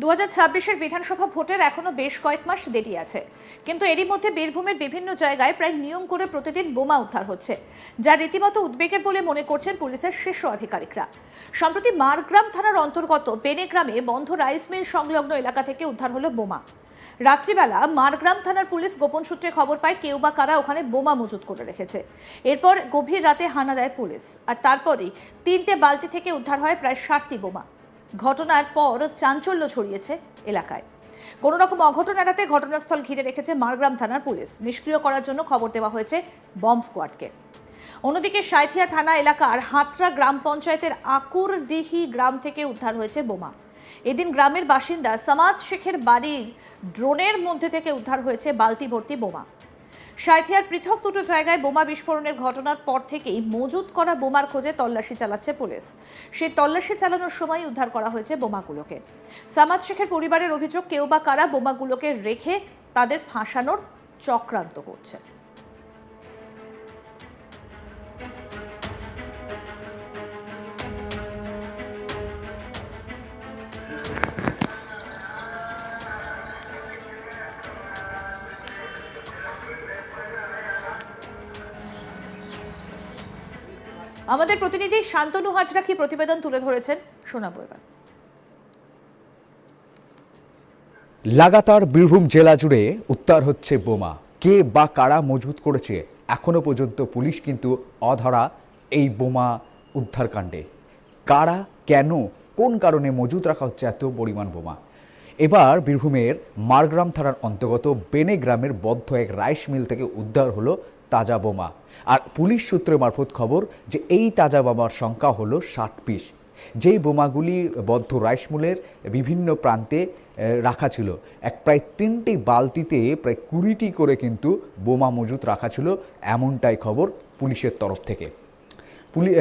দু হাজার ছাব্বিশের বিধানসভা ভোটের এখনও বেশ কয়েক মাস দেরি আছে। কিন্তু এরই মধ্যে বীরভূমের বিভিন্ন জায়গায় প্রায় নিয়ম করে প্রতিদিন বোমা উদ্ধার হচ্ছে, যা রীতিমতো উদ্বেগের বলে মনে করছেন পুলিশের শীর্ষ আধিকারিকরা। সম্প্রতি মারগ্রাম থানার অন্তর্গত বেনেগ্রামে বন্ধ রাইস মিল সংলগ্ন এলাকা থেকে উদ্ধার হলো বোমা। রাত্রিবেলা মারগ্রাম থানার পুলিশ গোপন সূত্রে খবর পায় কেউ বা কারা ওখানে বোমা মজুত করে রেখেছে। এরপর গভীর রাতে হানা দেয় পুলিশ, আর তারপরই তিনটে বালতি থেকে উদ্ধার হয় প্রায় ষাটটি বোমা। ঘটনার পর চাঞ্চল্য ছড়িয়েছে এলাকায়। কোনো রকম অঘটন এড়াতে ঘটনাস্থল ঘিরে রেখেছে মারগ্রাম থানার পুলিশ। নিষ্ক্রিয় করার জন্য খবর দেওয়া হয়েছে বম্ব স্কোয়াডকে। অন্যদিকে সাঁইথিয়া থানা এলাকার হাতরা গ্রাম পঞ্চায়েতের আকুরডিহি গ্রাম থেকে উদ্ধার হয়েছে বোমা। এদিন গ্রামের বাসিন্দা সামাদ শেখের বাড়ির ড্রোনের মধ্যে থেকে উদ্ধার হয়েছে বালতি ভর্তি বোমা। সাঁইথিয়ার পৃথক দুটো জায়গায় বোমা বিস্ফোরণের ঘটনার পর থেকেই মজুত করা বোমার খোঁজে তল্লাশি চালাচ্ছে পুলিশ। সেই তল্লাশি চালানোর সময় উদ্ধার করা হয়েছে বোমাগুলোকে। সামাদ শেখের পরিবারের অভিযোগ, কেউ বা কারা বোমাগুলোকে রেখে তাদের ফাঁসানোর চক্রান্ত করছে। আমাদের প্রতিনিধি শান্তনু হাজরা কি প্রতিবেদন তুলে ধরেছেন? শোনাবো এবার। লাগাতার বীরভূম জেলা জুড়ে উত্তার হচ্ছে বোমা। কে বা কারা মজুত করেছে, এখনও পর্যন্ত পুলিশ কিন্তু অধরা এই বোমা উদ্ধারকাণ্ডে। কারা, কেন, কোন কারণে মজুত রাখা হচ্ছে এত পরিমাণ বোমা? এবার বীরভূমের মারগ্রাম থানার অন্তর্গত বেনে গ্রামের বদ্ধ এক রাইস মিল থেকে উদ্ধার হলো তাজা বোমা। আর পুলিশ সূত্রে মারফত খবর যে এই তাজা বোমার সংখ্যা হলো ষাট পিস। যেই বোমাগুলি বদ্ধ রাইস মিলের বিভিন্ন প্রান্তে রাখা ছিল। এক প্রায় তিনটি বালতিতে প্রায় কুড়িটি করে কিন্তু বোমা মজুত রাখা ছিল এমনটাই খবর পুলিশের তরফ থেকে। পুলি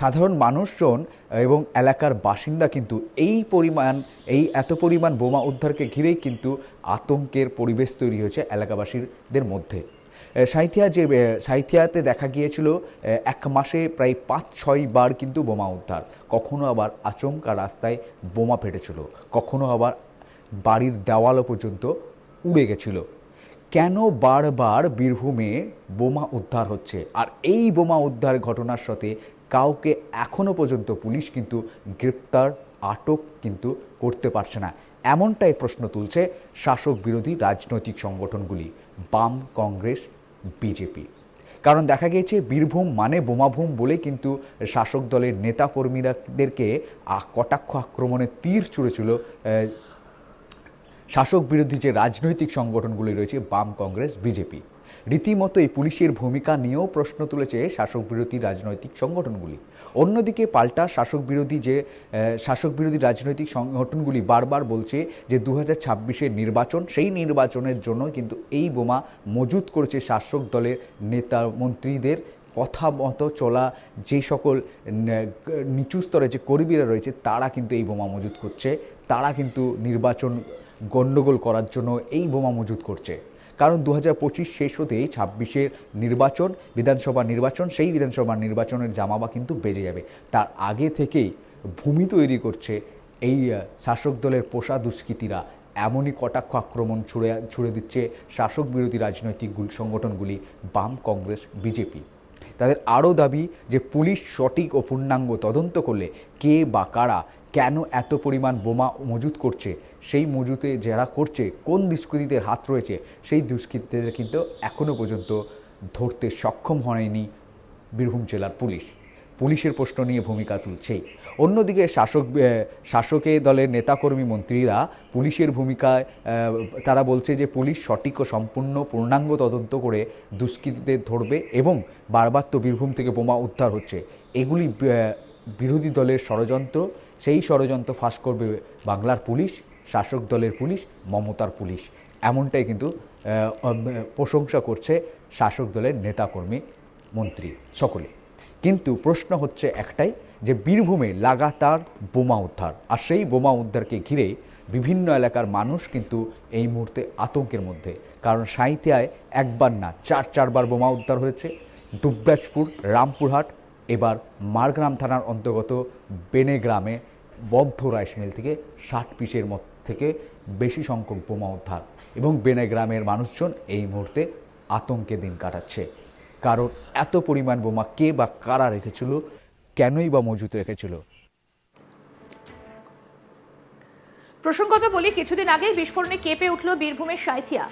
সাধারণ মানুষজন এবং এলাকার বাসিন্দা কিন্তু এই পরিমাণ, এই এত পরিমাণ বোমা উদ্ধারকে ঘিরেই কিন্তু আতঙ্কের পরিবেশ তৈরি হয়েছে এলাকাবাসীদের মধ্যে। সাঁইথিয়া যে সাঁইথিয়াতে দেখা গিয়েছিল এক মাসে প্রায় পাঁচ, ছয় বার কিন্তু বোমা উদ্ধার। কখনো আবার আচমকা রাস্তায় বোমা ফেটেছিল। কখনো আবার বাড়ির দেওয়ালও পর্যন্ত উড়ে গেছিল। কেন বারবার বীরভূমে বোমা উদ্ধার হচ্ছে? আর এই বোমা উদ্ধার ঘটনার সাথে কাউকে এখনও পর্যন্ত পুলিশ কিন্তু গ্রেপ্তার, আটক কিন্তু করতে পারছে না। এমনটাই প্রশ্ন তুলছে শাসক বিরোধী রাজনৈতিক সংগঠনগুলি। বাম কংগ্রেস বিজেপি। কারণ দেখা গিয়েছে, বীরভূম মানে বোমাভূম বলে কিন্তু শাসক দলের নেতাকর্মীরাদেরকে কটাক্ষ আক্রমণে তীর ছুঁড়েছিল শাসক বিরোধী যে রাজনৈতিক সংগঠনগুলি রয়েছে, বাম কংগ্রেস, বিজেপি। রীতিমতো এই পুলিশের ভূমিকা নিয়েও প্রশ্ন তুলেছে শাসক বিরোধী রাজনৈতিক সংগঠনগুলি। অন্যদিকে পাল্টা শাসক বিরোধী যে শাসক বিরোধী রাজনৈতিক সংগঠনগুলি বারবার বলছে যে দু হাজার নির্বাচন, সেই নির্বাচনের জন্য কিন্তু এই বোমা মজুত করেছে শাসক দলের নেতা মন্ত্রীদের। কথা মতো চলা যে সকল নিচু স্তরে যে কর্মীরা রয়েছে, তারা কিন্তু এই বোমা মজুত করছে। তারা কিন্তু নির্বাচন গণ্ডগোল করার জন্য এই বোমা মজুত করছে। কারণ দু হাজার পঁচিশ শেষ হতেই ছাব্বিশের নির্বাচন, বিধানসভা নির্বাচন, সেই বিধানসভা নির্বাচনের জামাবা কিন্তু বেজে যাবে। তার আগে থেকেই ভূমি তৈরি করছে এই শাসক দলের পোষা দুষ্কৃতীরা। এমনই কটাক্ষ আক্রমণ ছুড়ে ছুড়ে দিচ্ছে শাসক বিরোধী রাজনৈতিক গুল- সংগঠনগুলি, বাম কংগ্রেস, বিজেপি। তাদের আরও দাবি যে পুলিশ সঠিক ও পূর্ণাঙ্গ তদন্ত করলে কে বা কারা কেন এত পরিমাণ বোমা মজুত করছে সেই মজুতে যারা করছে, কোন দুষ্কৃতীদের হাত রয়েছে, সেই দুষ্কৃতীদের কিন্তু এখনও পর্যন্ত ধরতে সক্ষম হয়নি বীরভূম জেলার পুলিশ। পুলিশের প্রশ্ন নিয়ে ভূমিকা তুলছেই অন্যদিকে শাসক শাসকে দলের নেতাকর্মী মন্ত্রীরা পুলিশের ভূমিকায় তারা বলছে যে পুলিশ সঠিক ও সম্পূর্ণ পূর্ণাঙ্গ তদন্ত করে দুষ্কৃতীদের ধরবে এবং বারবার তো বীরভূম থেকে বোমা উদ্ধার হচ্ছে। এগুলি বিরোধী দলের ষড়যন্ত্র, সেই ষড়যন্ত্র ফাঁস করবে বাংলার পুলিশ শাসক দলের পুলিশ, মমতার পুলিশ। এমনটাই কিন্তু প্রশংসা করছে শাসক দলের নেতাকর্মী, মন্ত্রী সকলে। কিন্তু প্রশ্ন হচ্ছে একটাই যে, বীরভূমে লাগাতার বোমা উদ্ধার। আর সেই বোমা উদ্ধারকে ঘিরে বিভিন্ন এলাকার মানুষ কিন্তু এই মুহূর্তে আতঙ্কের মধ্যে। কারণ সাঁইতিয়ায় একবার না, চার চারবার বোমা উদ্ধার হয়েছে। দুবরাজপুর, রামপুরহাট, এবার মারগ্রাম থানার অন্তর্গত বেনে গ্রামে বদ্ধ রাইস মিল থেকে ষাট পিসের মত থেকে বেশি সংখ্যক বোমা উদ্ধার এবং বেনে গ্রামের মানুষজন এই মুহূর্তে আতঙ্কে দিন কাটাচ্ছে। কারণ এত পরিমাণ বোমা কে বা কারা রেখেছিল, কেনই বা মজুত রেখেছিল? প্রসঙ্গত বলি, কিছুদিন আগেই বিস্ফোরণে কেঁপে উঠল বীরভূমের সাঁইথিয়া।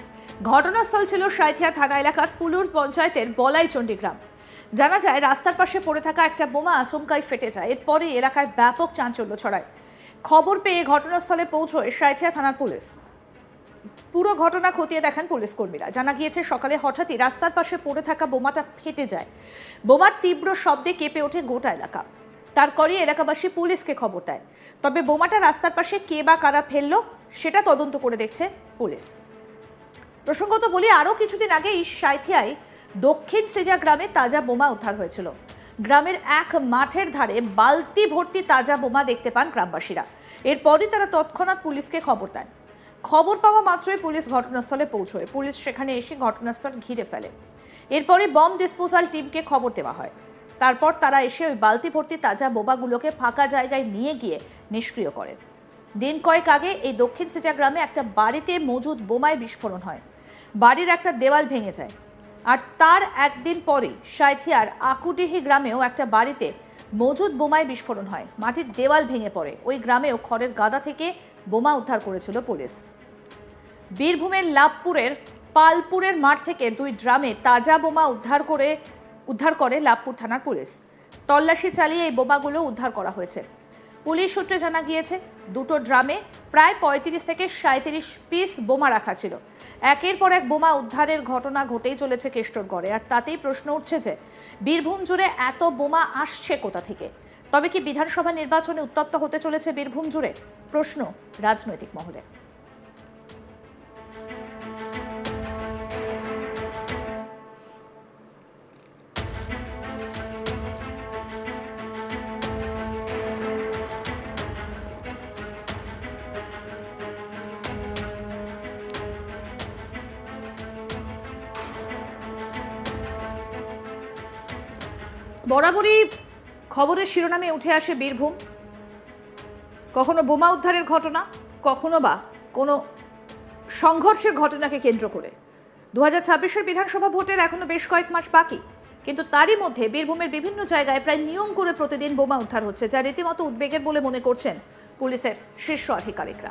ঘটনাস্থল ছিল সাঁইথিয়া থানা এলাকার ফুলুর পঞ্চায়েতের বলাই গ্রাম। জানা যায়, রাস্তার পাশে পড়ে থাকা একটা বোমা আচমকাই ফেটে যায়। এরপরে এলাকায় ব্যাপক চাঞ্চল্য ছড়ায়। খবর পেয়ে ঘটনাস্থলে পৌঁছয় সাঁইথিয়া থানার পুলিশ। পুরো ঘটনা খতিয়ে দেখেন পুলিশ কর্মীরা। জানা গিয়েছে, সকালে হঠাৎই রাস্তার পাশে পড়ে থাকা বোমাটা ফেটে যায়। বোমার তীব্র শব্দে কেঁপে ওঠে গোটা এলাকা। তারপরই এলাকাবাসী পুলিশকে খবর দেয়। তবে বোমাটা রাস্তার পাশে কে বা কারা ফেলল, সেটা তদন্ত করে দেখছে পুলিশ। প্রসঙ্গত বলি, আরও কিছুদিন আগেই সাঁইথিয়ায় দক্ষিণ সেজা গ্রামে তাজা বোমা উদ্ধার হয়েছিল। গ্রামের এক মাঠের ধারে বালতি ভর্তি তাজা বোমা দেখতে পান গ্রামবাসীরা। এরপরই তারা তৎক্ষণাৎ পুলিশকে খবর দেন। খবর পাওয়া মাত্রই পুলিশ ঘটনাস্থলে পৌঁছয়। পুলিশ সেখানে এসে ঘটনাস্থল ঘিরে ফেলে। এরপরে বম ডিসপোজাল টিমকে খবর দেওয়া হয়। তারপর তারা এসে ওই বালতি ভর্তি তাজা বোমাগুলোকে ফাঁকা জায়গায় নিয়ে গিয়ে নিষ্ক্রিয় করে। দিন কয়েক আগে এই দক্ষিণ সেচা গ্রামে একটা বাড়িতে মজুদ বোমায় বিস্ফোরণ হয়। বাড়ির একটা দেওয়াল ভেঙে যায়। আর তার একদিন পরেই সাঁইথিয়ার আকুডিহি গ্রামেও একটা বাড়িতে মজুদ বোমায় বিস্ফোরণ হয়। মাটির দেওয়াল ভেঙে পড়ে। ওই গ্রামেও খড়ের গাদা থেকে বোমা উদ্ধার করেছিল পুলিশ। বীরভূমের লাভপুরের পালপুরের মাঠ থেকে দুই ড্রামে তাজা বোমা উদ্ধার করে উদ্ধার করে লাভপুর থানার পুলিশ। তল্লাশি চালিয়ে এই বোমাগুলো উদ্ধার করা হয়েছে। পুলিশ সূত্রে জানা গিয়েছে, দুটো ড্রামে প্রায় পঁয়ত্রিশ থেকে সাঁত্রিশ পিস বোমা রাখা ছিল। একের পর এক বোমা উদ্ধারের ঘটনা ঘটেই চলেছে কেষ্টরগড়ে, আর তাতেই প্রশ্ন উঠছে যে, বীরভূম জুড়ে এত বোমা আসছে কোথা থেকে? তবে কি বিধানসভা নির্বাচনে উত্তপ্ত হতে চলেছে বীরভূম জুড়ে? প্রশ্ন রাজনৈতিক মহলে। বরাবরই খবরের শিরোনামে উঠে আসে বীরভূম। কখনো বোমা উদ্ধারের ঘটনা, কখনো বা কোনো সংঘর্ষের ঘটনাকে কেন্দ্র করে। দু হাজার ছাব্বিশের বিধানসভা ভোটের এখনও বেশ কয়েক মাস বাকি, কিন্তু তারই মধ্যে বীরভূমের বিভিন্ন জায়গায় প্রায় নিয়ম করে প্রতিদিন বোমা উদ্ধার হচ্ছে, যা রীতিমতো উদ্বেগের বলে মনে করছেন পুলিশের শীর্ষ আধিকারিকরা।